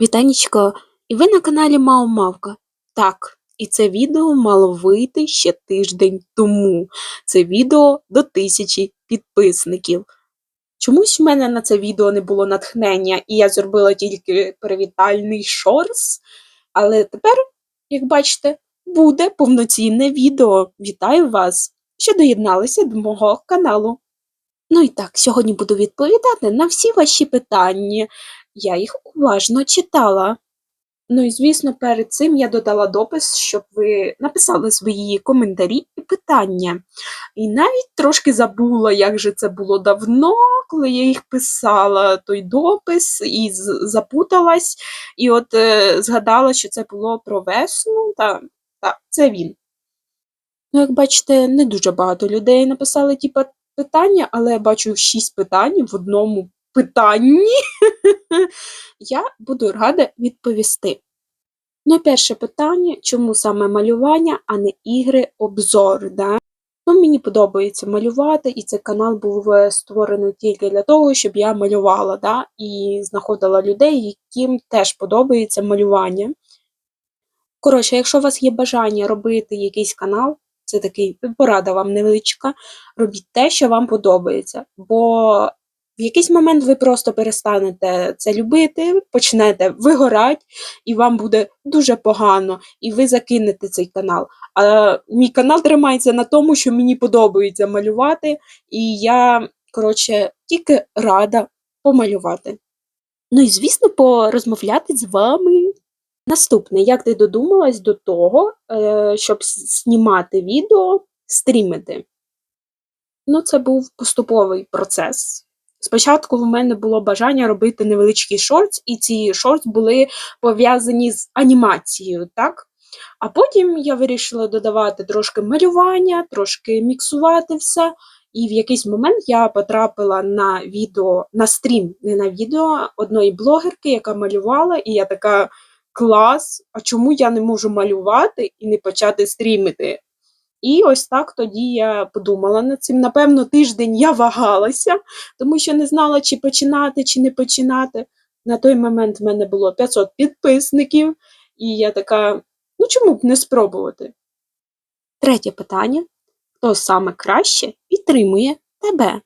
Вітанічко, і ви на каналі Мау Мавка. Так, і це відео мало вийти ще тиждень тому. Це відео до тисячі підписників. Чомусь в мене на це відео не було натхнення, і я зробила тільки привітальний шорс. Але тепер, як бачите, буде повноцінне відео. Вітаю вас, що доєдналися до мого каналу. Ну і так, сьогодні буду відповідати на всі ваші питання. Я їх уважно читала. Ну і звісно, перед цим я додала допис, щоб ви написали свої коментарі і питання. І навіть трошки забула, як же це було давно, коли я їх писала, той допис, і запуталась, і от е, згадала, що це було про весну, та, та це він. Ну, як бачите, не дуже багато людей написали ті питання, але я бачу шість питань в одному питанні. Я буду рада відповісти. Ну, перше питання, чому саме малювання, а не ігри обзор, да? Ну, мені подобається малювати, і цей канал був е, створений тільки для того, щоб я малювала, да? і знаходила людей, яким теж подобається малювання. Коротше, якщо у вас є бажання робити якийсь канал, це такий порада вам невеличка, робіть те, що вам подобається. Бо в якийсь момент ви просто перестанете це любити, почнете вигорати, і вам буде дуже погано, і ви закинете цей канал. А мій канал тримається на тому, що мені подобається малювати, і я, коротше, тільки рада помалювати. Ну і звісно, порозмовляти з вами. Наступне, як ти додумалась до того, е, щоб знімати відео, стрімити? Ну, це був поступовий процес. Спочатку в мене було бажання робити невеличкі шортс, і ці шортс були пов'язані з анімацією, так? А потім я вирішила додавати трошки малювання, трошки міксувати все. І в якийсь момент я потрапила на відео, на стрім, не на відео одної блогерки, яка малювала, і я така клас, а чому я не можу малювати і не почати стрімити? І ось так тоді я подумала над цим. Напевно, тиждень я вагалася, тому що не знала, чи починати, чи не починати. На той момент в мене було 500 підписників, і я така, ну чому б не спробувати? Третє питання: хто саме краще підтримує тебе?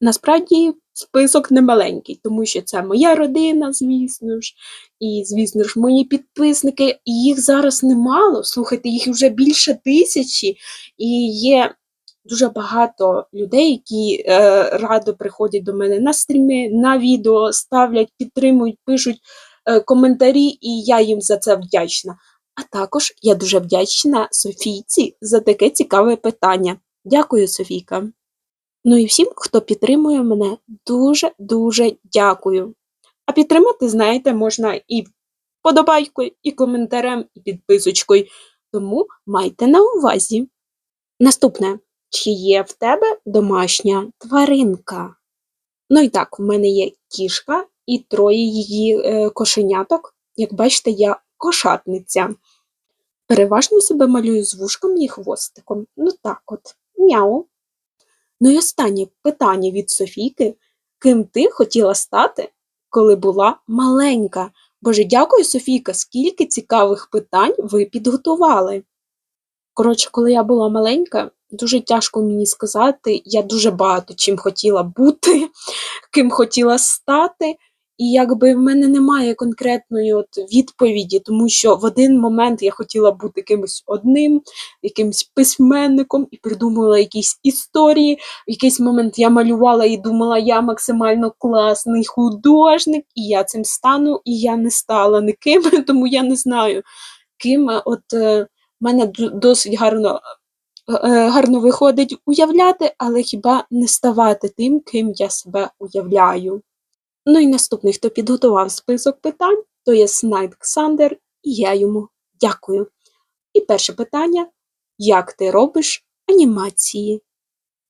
Насправді список не маленький, тому що це моя родина, звісно ж, і, звісно ж, мої підписники, і їх зараз немало. Слухайте, їх вже більше тисячі, і є дуже багато людей, які е, радо приходять до мене на стріми, на відео, ставлять, підтримують, пишуть е, коментарі, і я їм за це вдячна. А також я дуже вдячна Софійці за таке цікаве питання. Дякую, Софійка. Ну і всім, хто підтримує мене, дуже-дуже дякую. А підтримати, знаєте, можна і подобайкою, і коментарем, і підписочкою. Тому майте на увазі. Наступне. Чи є в тебе домашня тваринка? Ну і так, в мене є кішка і троє її е, кошеняток. Як бачите, я кошатниця. Переважно себе малюю з вушком і хвостиком. Ну так от, мяу. Ну і останнє питання від Софійки: ким ти хотіла стати, коли була маленька? Боже, дякую, Софійка, скільки цікавих питань ви підготували. Коротше, коли я була маленька, дуже тяжко мені сказати, я дуже багато чим хотіла бути, ким хотіла стати. І якби в мене немає конкретної от відповіді, тому що в один момент я хотіла бути кимось одним, якимось письменником і придумувала якісь історії. В якийсь момент я малювала і думала, я максимально класний художник, і я цим стану, і я не стала ніким, тому я не знаю, ким е, от е, в мене досить гарно. е, Гарно виходить уявляти, але хіба не ставати тим, ким я себе уявляю. Ну і наступний, хто підготував список питань, то є Снайп Ксандер, і я йому дякую. І перше питання: як ти робиш анімації?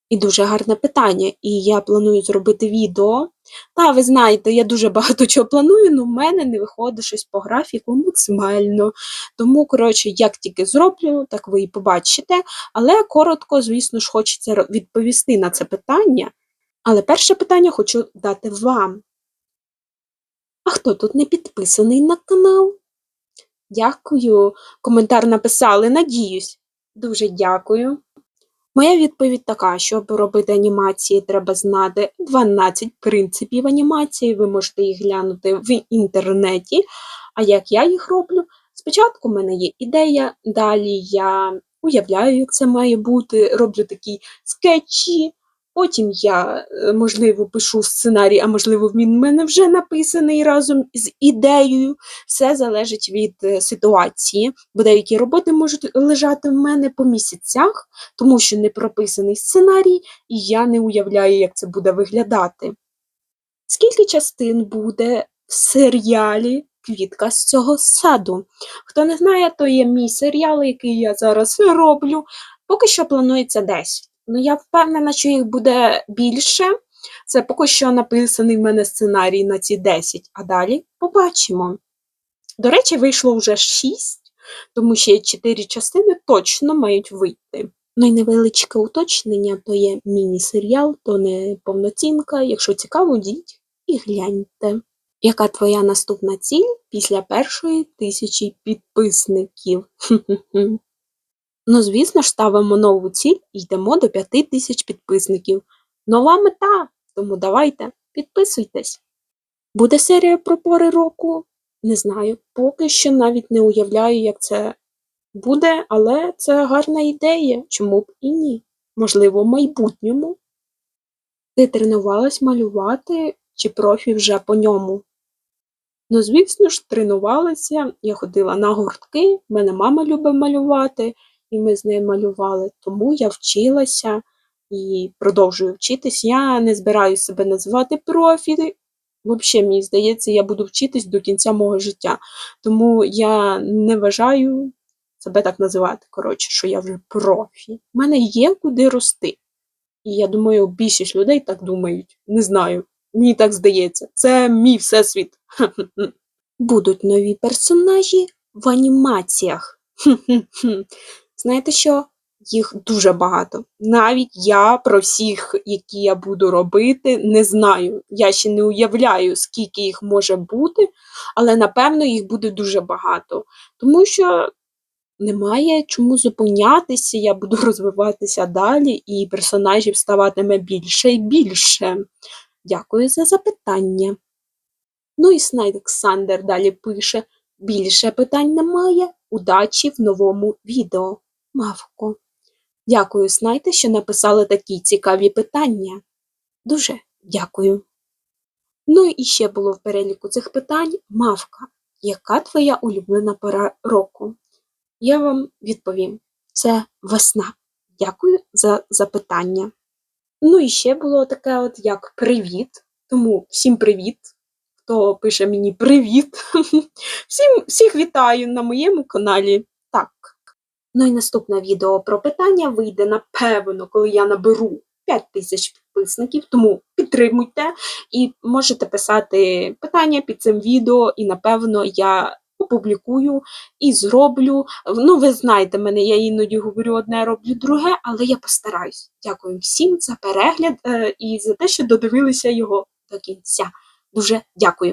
І дуже гарне питання, і я планую зробити відео. Та, ви знаєте, я дуже багато чого планую, але в мене не виходить щось по графіку максимально. Тому, коротше, як тільки зроблю, так ви і побачите. Але коротко, звісно ж, хочеться відповісти на це питання. Але перше питання хочу дати вам. А хто тут не підписаний на канал? Дякую. Коментар написали, надіюсь. Дуже дякую. Моя відповідь така: щоб робити анімації, треба знати 12 принципів анімації. Ви можете їх глянути в інтернеті. А як я їх роблю? Спочатку в мене є ідея, далі я уявляю, як це має бути, роблю такі скетчі. Потім я, е, можливо, пишу сценарій, а можливо, він в мене вже написаний разом з ідеєю. Все залежить від е, ситуації, бо деякі роботи можуть лежати в мене по місяцях, тому що не прописаний сценарій, і я не уявляю, як це буде виглядати. Скільки частин буде в серіалі Квітка з цього саду? Хто не знає, то є мій серіал, який я зараз роблю. Поки що планується 10. Ну, я впевнена, що їх буде більше. Це поки що написаний в мене сценарій на ці 10, а далі побачимо. До речі, вийшло вже 6, тому ще 4 частини точно мають вийти. Ну і невеличке уточнення, то є міні-серіал, то не повноцінка. Якщо цікаво, йдіть і гляньте. Яка твоя наступна ціль після першої тисячі підписників? Ну, звісно ж, ставимо нову ціль і йдемо до 5 тисяч підписників. Нова мета, тому давайте, підписуйтесь. Буде серія про пори року? Не знаю, поки що навіть не уявляю, як це буде, але це гарна ідея, чому б і ні. Можливо, в майбутньому. Ти тренувалась малювати чи профі вже по ньому? Ну, звісно ж, тренувалася, я ходила на гуртки, мене мама любить малювати, і ми з нею малювали, тому я вчилася і продовжую вчитись. Я не збираюся себе називати профі. Взагалі, мені здається, я буду вчитись до кінця мого життя. Тому я не вважаю себе так називати, коротше, що я вже профі. У мене є куди рости. І я думаю, більшість людей так думають. Не знаю. Мені так здається. Це мій всесвіт. Будуть нові персонажі в анімаціях. Знаєте що? Їх дуже багато. Навіть я про всіх, які я буду робити, не знаю. Я ще не уявляю, скільки їх може бути, але напевно їх буде дуже багато. Тому що немає чому зупинятися, я буду розвиватися далі, і персонажів ставатиме більше і більше. Дякую за запитання. Ну і Снайдександер далі пише: більше питань немає. Удачі в новому відео. Мавко. Дякую, Снайте, що написали такі цікаві питання. Дуже дякую. Ну і ще було в переліку цих питань Мавка. Яка твоя улюблена пора року? Я вам відповім: це весна. Дякую за запитання. Ну і ще було таке, от як привіт. Тому всім привіт, хто пише мені привіт. Всім, всіх вітаю на моєму каналі. Так. Ну і наступне відео про питання вийде напевно, коли я наберу 5 тисяч підписників, тому підтримуйте і можете писати питання під цим відео, і напевно я опублікую і зроблю. Ну, ви знаєте мене, я іноді говорю одне, роблю друге, але я постараюсь. Дякую всім за перегляд е, і за те, що додивилися його до кінця. Дуже дякую.